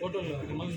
ఫోటోలు మిమ్మల్ని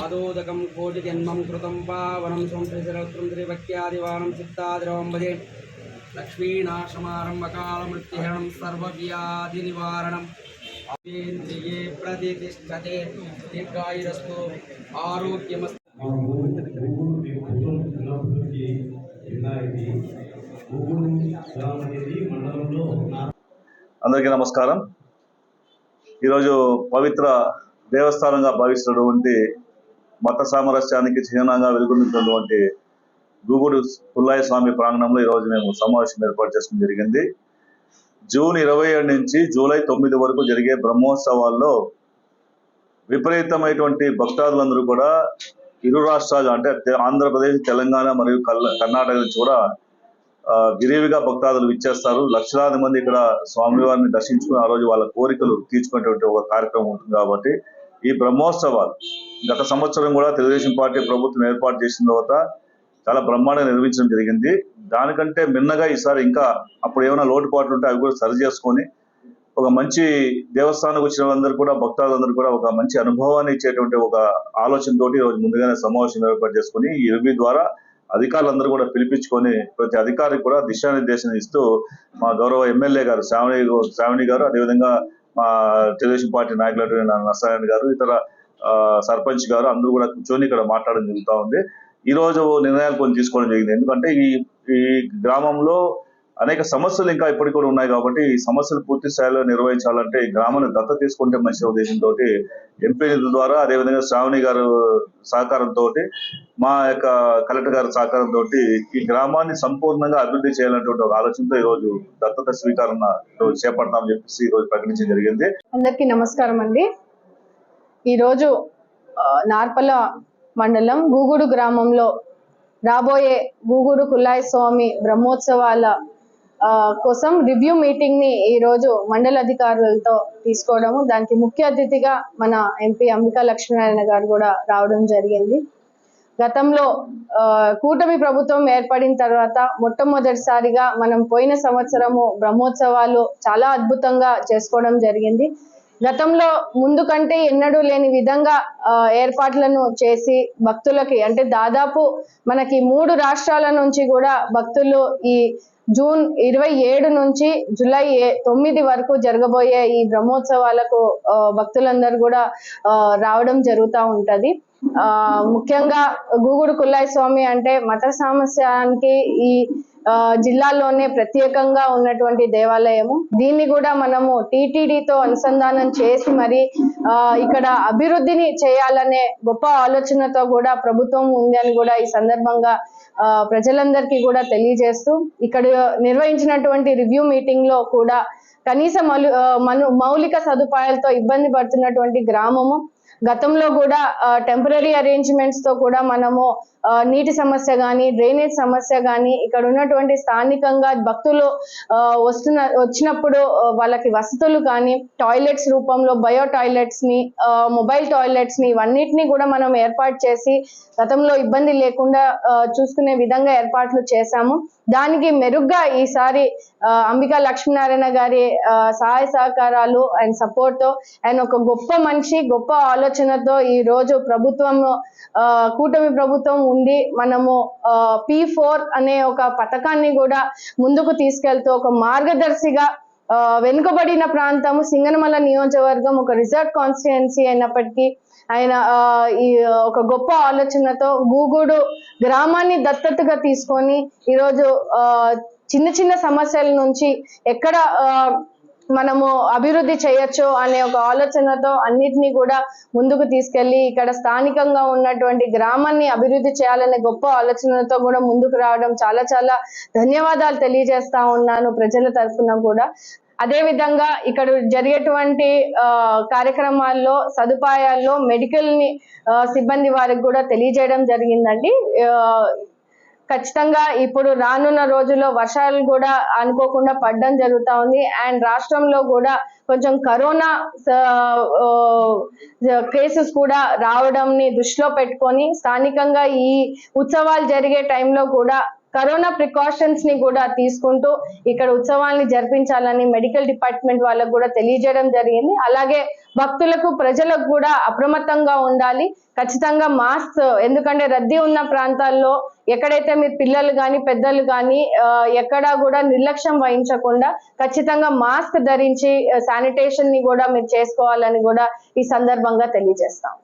పాదోదకం కోటి జన్మం కృతం పావనం సంశ్రీశరత్రం త్రిభక్త్యాదివానం చిత్తాదిరవం భజే లక్ష్మీనాశమారంభకాల మృత్యుహరణం సర్వవ్యాధి నివారణం అవేంద్రియే ప్రతిష్టతే దీర్ఘాయురస్తు ఆరోగ్యమస్ అందరికీ నమస్కారం. ఈరోజు పవిత్ర దేవస్థానంగా భావిస్తున్నటువంటి మత సామరస్యానికి చిహ్నంగా వెలుగొందుతున్నటువంటి గూగుడు పుల్లాయ స్వామి ప్రాంగణంలో ఈరోజు మేము సమావేశం ఏర్పాటు చేసుకోవడం జరిగింది. జూన్ ఇరవై ఏడు నుంచి జూలై తొమ్మిది వరకు జరిగే బ్రహ్మోత్సవాల్లో విపరీతమైనటువంటి భక్తాదులందరూ కూడా ఇరు రాష్ట్రాలు అంటే ఆంధ్రప్రదేశ్ తెలంగాణ మరియు కర్ణాటక నుంచి కూడా విరివిగా భక్తాదులు ఇచ్చేస్తారు లక్షలాది మంది ఇక్కడ స్వామివారిని దర్శించుకుని ఆ రోజు వాళ్ళ కోరికలు తీర్చుకునేటువంటి ఒక కార్యక్రమం ఉంటుంది కాబట్టి ఈ బ్రహ్మోత్సవాలు గత సంవత్సరం కూడా తెలుగుదేశం పార్టీ ప్రభుత్వం ఏర్పాటు చేసిన తర్వాత చాలా బ్రహ్మాండంగా నిర్వహించడం జరిగింది. దానికంటే మిన్నగా ఈసారి ఇంకా అప్పుడు ఏమైనా లోటుపాట్లు ఉంటే అవి కూడా సరి చేసుకొని ఒక మంచి దేవస్థానానికి వచ్చిన వాళ్ళందరూ కూడా భక్తాదులందరూ కూడా ఒక మంచి అనుభవాన్ని ఇచ్చేటువంటి ఒక ఆలోచనతోటి రోజు ముందుగానే సమావేశం ఏర్పాటు చేసుకుని ఈ రివ్యూ ద్వారా అధికారులందరూ కూడా పిలిపించుకొని ప్రతి అధికారికి కూడా దిశానిర్దేశం ఇస్తూ మా గౌరవ ఎమ్మెల్యే గారు శ్రావణి శ్రావణి గారు అదేవిధంగా మా తెలుగుదేశం పార్టీ నాయకులు నరసారాయణ గారు ఇతర సర్పంచ్ గారు అందరూ కూడా కూర్చొని ఇక్కడ మాట్లాడడం జరుగుతూ ఉంది. ఈ రోజు నిర్ణయాలు కొన్ని తీసుకోవడం జరిగింది. ఎందుకంటే ఈ ఈ గ్రామంలో అనేక సమస్యలు ఇంకా ఇప్పటికి కూడా ఉన్నాయి కాబట్టి ఈ సమస్యలు పూర్తి స్థాయిలో నిర్వహించాలంటే ఈ గ్రామాన్ని దత్త తీసుకుంటే మంచి ఉద్దేశంతో ఎంపీ నిధుల ద్వారా అదేవిధంగా శ్రావణి గారు సహకారంతో మా యొక్క కలెక్టర్ గారి సహకారంతో ఈ గ్రామాన్ని సంపూర్ణంగా అభివృద్ధి చేయాలనేటువంటి ఒక ఆలోచనతో ఈ రోజు దత్తత స్వీకరణ చేపడతామని చెప్పేసి ఈ రోజు ప్రకటించడం జరిగింది. అందరికీ నమస్కారం అండి. ఈరోజు నార్పల మండలం గూగుడు గ్రామంలో రాబోయే గూగుడు కుల్లాయి స్వామి బ్రహ్మోత్సవాల కోసం రివ్యూ మీటింగ్ని ఈ మండల అధికారులతో తీసుకోవడము. దానికి ముఖ్య అతిథిగా మన ఎంపీ అంబికా లక్ష్మీనారాయణ గారు కూడా రావడం జరిగింది. గతంలో కూటమి ప్రభుత్వం ఏర్పడిన తర్వాత మొట్టమొదటిసారిగా మనం పోయిన సంవత్సరము బ్రహ్మోత్సవాలు చాలా అద్భుతంగా చేసుకోవడం జరిగింది. గతంలో ముందు కంటే ఎన్నడూ లేని విధంగా ఏర్పాట్లను చేసి భక్తులకి అంటే దాదాపు మనకి మూడు రాష్ట్రాల నుంచి కూడా భక్తులు ఈ జూన్ ఇరవై ఏడు నుంచి జూలై ఏ- తొమ్మిది వరకు జరగబోయే ఈ బ్రహ్మోత్సవాలకు భక్తులందరూ కూడా రావడం జరుగుతూ ఉంటది. ఆ ముఖ్యంగా గూగుడు కుల్లాయి స్వామి అంటే మత సామస్యానికి ఈ జిల్లాలోనే ప్రత్యేకంగా ఉన్నటువంటి దేవాలయము. దీన్ని కూడా మనము టీటీడీతో అనుసంధానం చేసి మరి ఆ, ఇక్కడ అభివృద్ధిని చేయాలనే గొప్ప ఆలోచనతో కూడా ప్రభుత్వం ఉంది అని కూడా ఈ సందర్భంగా ఆ, ప్రజలందరికీ కూడా తెలియజేస్తూ ఇక్కడ నిర్వహించినటువంటి రివ్యూ మీటింగ్లో కూడా కనీస మలు మౌలిక సదుపాయాలతో ఇబ్బంది పడుతున్నటువంటి గ్రామము. గతంలో కూడా టెంపరీ అరేంజ్మెంట్స్తో కూడా మనము నీటి సమస్య కానీ డ్రైనేజ్ సమస్య కానీ ఇక్కడ ఉన్నటువంటి స్థానికంగా భక్తులు వస్తున్న వచ్చినప్పుడు వాళ్ళకి వసతులు కానీ టాయిలెట్స్ రూపంలో బయో టాయిలెట్స్ని మొబైల్ టాయిలెట్స్ని ఇవన్నిటిని కూడా మనం ఏర్పాటు చేసి గతంలో ఇబ్బంది లేకుండా చూసుకునే విధంగా ఏర్పాట్లు చేశాము. దానికి మెరుగ్గా ఈసారి అంబికా లక్ష్మీనారాయణ గారి సహాయ సహకారాలు అండ్ సపోర్ట్తో అండ్ ఆయన ఒక గొప్ప మనిషి గొప్ప ఆలోచనతో ఈ రోజు ప్రభుత్వం కూటమి ప్రభుత్వం ఉండి మనము పి ఫోర్ అనే ఒక పథకాన్ని కూడా ముందుకు తీసుకెళ్తూ ఒక మార్గదర్శిగా వెనుకబడిన ప్రాంతము సింగనమల నియోజకవర్గం ఒక రిజర్వ్ కాన్స్టిట్యుయెన్సీ అయినప్పటికీ ఆయన ఈ ఒక గొప్ప ఆలోచనతో గూగుడు గ్రామాన్ని దత్తతగా తీసుకొని ఈరోజు ఆ, చిన్న చిన్న సమస్యల నుంచి ఎక్కడ మనము అభివృద్ధి చేయొచ్చు అనే ఒక ఆలోచనతో అన్నిటినీ కూడా ముందుకు తీసుకెళ్ళి ఇక్కడ స్థానికంగా ఉన్నటువంటి గ్రామాన్ని అభివృద్ధి చేయాలనే గొప్ప ఆలోచనతో కూడా ముందుకు రావడం చాలా చాలా ధన్యవాదాలు తెలియజేస్తా ఉన్నాను ప్రజల తరఫున కూడా. అదేవిధంగా ఇక్కడ జరిగేటువంటి కార్యక్రమాల్లో సదుపాయాల్లో మెడికల్ని సిబ్బంది వారికి కూడా తెలియజేయడం జరిగిందండి. ఖచ్చితంగా ఇప్పుడు రానున్న రోజుల్లో వర్షాలు కూడా అనుకోకుండా పడడం జరుగుతూ ఉంది. అండ్ రాష్ట్రంలో కూడా కొంచెం కరోనా కేసెస్ కూడా రావడంని దృష్టిలో పెట్టుకొని స్థానికంగా ఈ ఉత్సవాలు జరిగే టైంలో కూడా కరోనా ప్రికాషన్స్ని కూడా తీసుకుంటూ ఇక్కడ ఉత్సవాల్ని జరిపించాలని మెడికల్ డిపార్ట్మెంట్ వాళ్ళకు కూడా తెలియజేయడం జరిగింది. అలాగే భక్తులకు ప్రజలకు కూడా అప్రమత్తంగా ఉండాలి. ఖచ్చితంగా మాస్క్ ఎందుకంటే రద్దీ ఉన్న ప్రాంతాల్లో ఎక్కడైతే మీరు పిల్లలు కానీ పెద్దలు కానీ ఎక్కడా కూడా నిర్లక్ష్యం వహించకుండా ఖచ్చితంగా మాస్క్ ధరించి శానిటేషన్ని కూడా మీరు చేసుకోవాలని కూడా ఈ సందర్భంగా తెలియజేస్తాం.